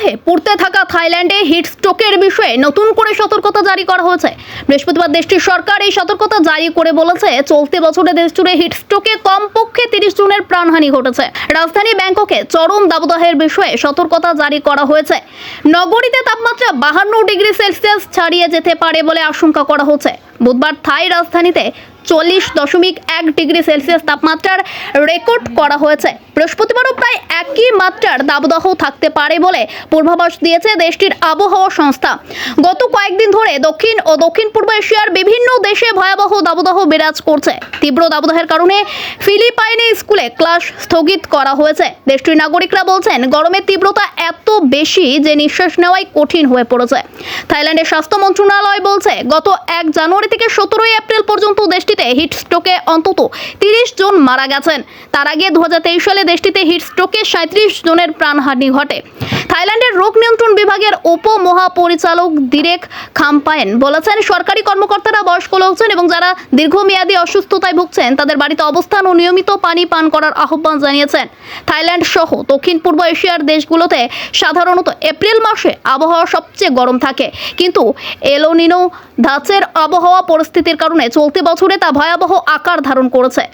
দাবদাহে পড়তে থাকা থাইল্যান্ডে হিট স্ট্রোকের বিষয়ে নতুন করে সতর্কতা জারি করা হয়েছে। বৃহস্পতিবার দেশটির সরকার এই সতর্কতা জারি করে বলেছে, চলতি বছরে দেশ জুড়ে হিট স্ট্রোকে কমপক্ষে তিরিশ জনের প্রাণহানি ঘটেছে। রাজধানী ব্যাংককে চরম দাবদাহের বিষয়ে সতর্কতা জারি করা হয়েছে। নগরীতে তাপমাত্রা বাহান্ন ডিগ্রি সেলসিয়াস ছাড়িয়ে যেতে পারে বলে আশঙ্কা করা হচ্ছে। বুধবার থাই রাজধানীতে চল্লিশ দশমিক এক ডিগ্রি সেলসিয়াস তাপমাত্রার রেকর্ড করা হয়েছে। বৃহস্পতিবারও প্রায় একই মাত্রার দাবদাহ থাকতে পারে বলে পূর্বাভাস দিয়েছে দেশটির আবহাওয়া সংস্থা। গত কয়েকদিন ধরে দক্ষিণ ও দক্ষিণ পূর্ব এশিয়ার বিভিন্ন দেশে ভয়াবহ দাবদাহ বিরাজ করছে। তীব্র দাবদাহের কারণে ফিলিপাইনে স্কুলে ক্লাস স্থগিত করা হয়েছে। দেশটির নাগরিকরা বলছেন গরমের তীব্রতা এত বেশি যে নিঃশ্বাস নেওয়াই কঠিন হয়ে পড়েছে। থাইল্যান্ডের স্বাস্থ্য মন্ত্রণালয় বলছে, গত এক জানুয়ারি থেকে সতেরোই এপ্রিল পর্যন্ত দেশটিতে হিট স্ট্রোকে অন্তত তিরিশ জন মারা গেছেন। তার আগে দু হাজার তেইশ সালে দেশটিতে হিটস্ট্রোকে সাঁত্রিশ জনের প্রাণহানি ঘটে। থাইল্যান্ডের রোগ নিয়ন্ত্রণ বিভাগের উপ মহাপরিচালক দিরেক খাম্পায়েন বলেছেন, সরকারি কর্মকর্তারা বয়স্ক লোকজন এবং যারা দীর্ঘমেয়াদী অসুস্থতায় ভুগছেন, তাদের বাড়িতে অবস্থান ও নিয়মিত পানি পান করার আহ্বান জানিয়েছেন। থাইল্যান্ড সহ দক্ষিণ পূর্ব এশিয়ার দেশগুলোতে সাধারণত এপ্রিল মাসে আবহাওয়া সবচেয়ে গরম থাকে। কিন্তু এলোনিনো ধাঁচের আবহাওয়া পরিস্থিতির কারণে চলতি বছরে তা ভয়াবহ আকার ধারণ করেছে।